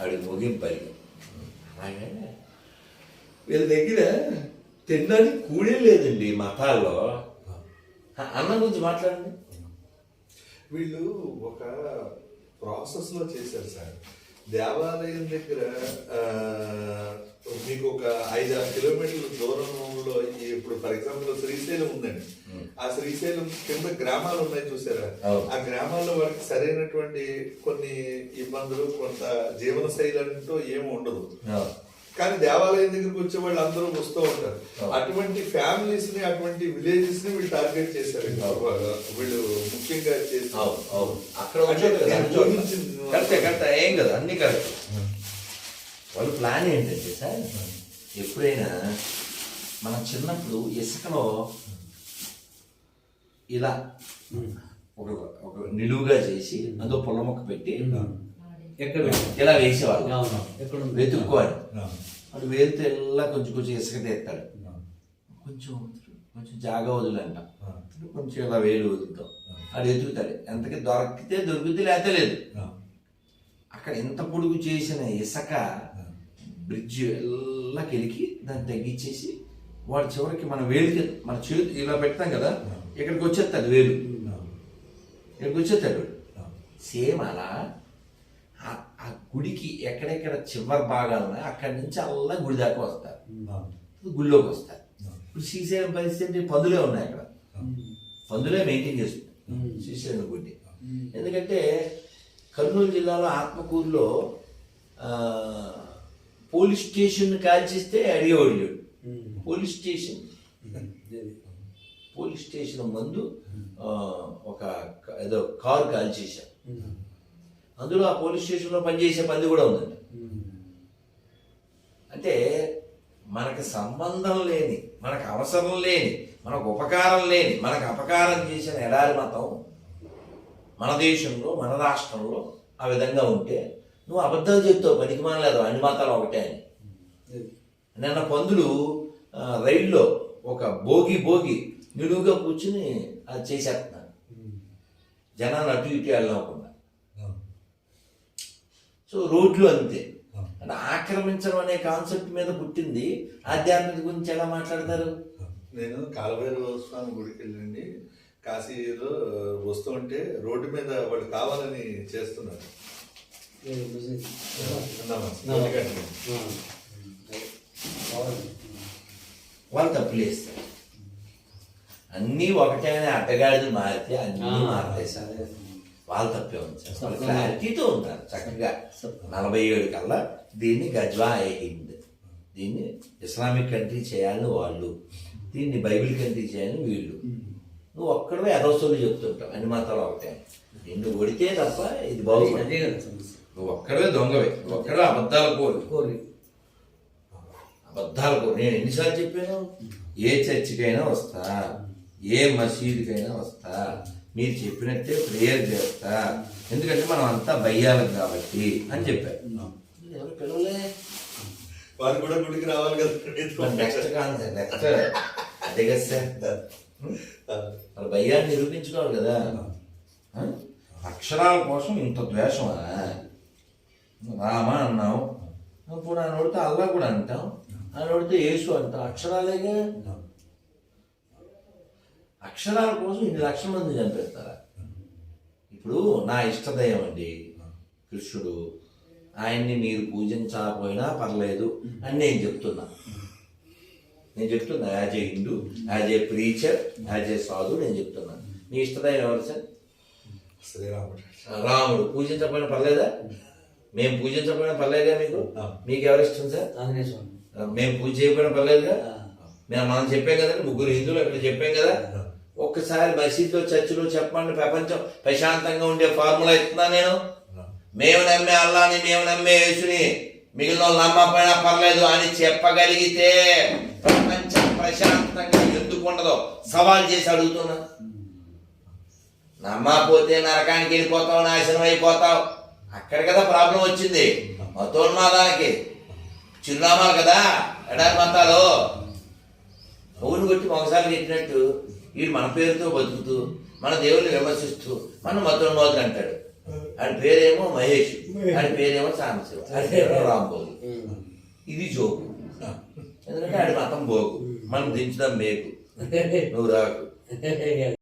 ఆవిడ ముగింపరి అలాగే వీళ్ళ దగ్గర తినడానికి కూడే లేదండి మతాల్లో. అన్నం గురించి మాట్లాడండి. వీళ్ళు ఒక ప్రాసెస్లో చేశారు సార్. దేవాలయం దగ్గర ఆ, మీకు ఒక ఐదు ఆరు కిలోమీటర్ల దూరంలో ఇప్పుడు ఫర్ ఎగ్జాంపుల్ శ్రీశైలం ఉందండి. ఆ శ్రీశైలం కింద గ్రామాలు ఉన్నాయి చూసారా. ఆ గ్రామాల్లో వారికి సరైనటువంటి కొన్ని ఇబ్బందులు కొంత జీవన శైలి అంటూ ఏమి ఉండదు. కానీ దేవాలయం దగ్గరికి వచ్చే వాళ్ళు అందరూ వస్తూ ఉంటారు. అటువంటి ఫ్యామిలీస్ని అటువంటి విలేజెస్ని వీళ్ళు టార్గెట్ చేశారు. వీళ్ళు ముఖ్యంగా అక్కడ. కరెక్టే కరెక్టే. ఏం కదా అన్ని కరెక్ట్. వాళ్ళ ప్లాన్ ఏంటంటే సార్ ఎప్పుడైనా మనం చిన్నప్పుడు ఇసుకలో ఇలా ఒక ఒక నిలువుగా చేసి అందులో పుల్ల మొక్క పెట్టి ఎక్కడ ఇలా వేసేవాళ్ళు అవును. ఎక్కడ? వెతుక్కోవాలి వాడు వేలితే ఇలా కొంచెం కొంచెం ఇసుక తీస్తాడు కొంచెం కొంచెం జాగా వదులంట. కొంచెం ఇలా వేలు వదులుతాం. అది ఎదుగుతాడు. ఎంతకి దొరికితే దొరికితే లేకపోతే లేదు. అక్కడ ఎంత పొడుగు చేసిన ఇసుక బ్రిడ్జ్ ఎలా కెలికి దాన్ని తగ్గించేసి వాడు చివరికి మన వేలికి మన చేతి ఇలా పెడతాం కదా ఇక్కడికి వచ్చేస్తాడు వేలు. ఇక్కడికి వచ్చేస్తాడు. సేమ్ అలా ఆ- గుడికి ఎక్కడెక్కడ చివరి భాగాలు ఉన్నాయో అక్కడి నుంచి అలా గుడి దాకా వస్తారు. గుడిలోకి వస్తారు. ఇప్పుడు శ్రీశైలం పరిస్థితి పందులే ఉన్నాయి అక్కడ పందులే మెయింటైన్ చేస్తుంది శ్రీశైలం గుడి. ఎందుకంటే కర్నూలు జిల్లాలో ఆత్మకూరులో పోలీస్ స్టేషన్ కాల్చిస్తే అడిగేవాడు లేడు. Police station. పోలీస్ స్టేషన్ ముందు ఒక ఏదో కారు కాల్చేశారు. అందులో ఆ పోలీస్ స్టేషన్లో పనిచేసే పంది కూడా ఉందండి. అంటే మనకు సంబంధం లేని మనకు అవసరం లేని మనకు ఉపకారం లేని మనకు అపకారం చేసిన ఎడారి మతం మన దేశంలో మన రాష్ట్రంలో ఆ విధంగా ఉంటే నువ్వు అబద్ధాలు చెప్తావు పనికి మానలేదు అన్ని మతాలు ఒకటే అని. నిన్న పందులు రైల్లో ఒక భోగి భోగి నిలువుగా కూర్చుని అది చేసేస్తున్నాను జనాలు అటు ఇటు వెళ్ళకుండా సో రోడ్లు అంతే. అంటే ఆక్రమించడం అనే కాన్సెప్ట్ మీద పుట్టింది. ఆధ్యాత్మిక గురించి ఎలా మాట్లాడతారు? నేను కాలభైరవ స్వామి గుడికి వెళ్ళండి. కాశీలో వస్తూ ఉంటే రోడ్డు మీద వాళ్ళు కావాలని చేస్తున్నారు. వాళ్ళు తప్పులు వేస్తారు అన్నీ ఒకటే అనే అడ్డగాడిలు మారితే అన్నీ మారుతాయి. సరే. వాళ్ళు తప్పే ఉంది. క్లారిటీతో ఉంటారు చక్కగా నలభై ఏడు కల్లా దీన్ని గజ్వా అయింది దీన్ని ఇస్లామిక్ కంట్రీ చేయాలని వాళ్ళు దీన్ని బైబిల్ కంట్రీ చేయాలని వీళ్ళు. నువ్వు ఒక్కడే ఎదవస్తులు చెప్తుంటావు. అన్ని మాత్రాలు ఒకటే. నిన్ను కొడితే తప్ప ఇది సమస్య. నువ్వు ఒక్కడే దొంగవే. నువ్వు ఒక్కడే అబద్ధాలు కోరు. కోరి. అబద్ధాలు కోరు. నేను ఎన్నిసార్లు చెప్పాను? ఏ చర్చికైనా వస్తా. ఏ మసీదుకైనా వస్తా. మీరు చెప్పినట్టే ప్రేయర్ చేస్తా. ఎందుకంటే మనం అంతా బయ్యాలం కాబట్టి అని చెప్పారు. ఎవరు పిలవలే? వారు కూడా గుడికి రావాలి కదా నెక్స్ట్ కాదు నెక్స్ట్ అదే కదా సార్. మరి భయ్యాన్ని నిరూపించుకోవాలి కదా. ఆ? అక్షరాల కోసం ఇంత ద్వేషమా? రామ అన్నావు. నోడితే అల్లా కూడా అంటాం ఆయన నోడితే యేసు అంటాం అక్షరాలేగా? అక్షరాల కోసం ఇన్ని లక్షల మంది చంపేస్తారా? ఇప్పుడు నా ఇష్టదయం అండి. కృష్ణుడు. ఆయన్ని మీరు పూజించకపోయినా పర్లేదు అని నేను చెప్తున్నా. నేను చెప్తున్నా as a Hindu as a preacher as a sadhu నేను చెప్తున్నా. మీ ఇష్టదైన ఎవరు సార్? శ్రీరాముడు రాముడు. పూజించకపోయినా పర్లేదా? మేము పూజించకపోయినా పర్లేదా మీకు? మీకు ఎవరు ఇష్టం సార్? మేము పూజ చేయకపోయినా పర్లేదుగా. మేము మనం చెప్పాం కదండి ముగ్గురు హిందువులు అక్కడ చెప్పాం కదా? ఒక్కసారి మసీదులో చర్చిలో చెప్పండి ప్రపంచం ప్రశాంతంగా ఉండే ఫార్ములా ఇస్తున్నా నేను. మేము నమ్మే అల్లాని మేము నమ్మే యేసుని మిగిలిన వాళ్ళు నమ్మకపోయినా పర్లేదు అని చెప్పగలిగితే ప్రపంచం ప్రశాంతంగా ఎందుకు ఉండదో సవాల్ చేసి అడుగుతున్నా. నమ్మకపోతే నరకానికి వెళ్ళిపోతావు నాశనం అయిపోతావు. అక్కడ కదా ప్రాబ్లం వచ్చింది. మతోన్మాదానికి. చిరునామాలు కదా ఎడారి మతాలు. మొగుడు కొట్టి ఒకసారి చెప్పినట్టు వీడు మన పేరుతో బతుకుతూ మన దేవుని విమర్శిస్తూ మన మతోన్మోదులు అంటాడు. ఆయన పేరేమో మహేష్ ఆయన పేరేమో సాంబశివ ఆడి పేరేమో ఇది జోకు. ఎందుకంటే ఆయన మతం బోగు మనం దించడం మేకు. నువ్వు రాకు.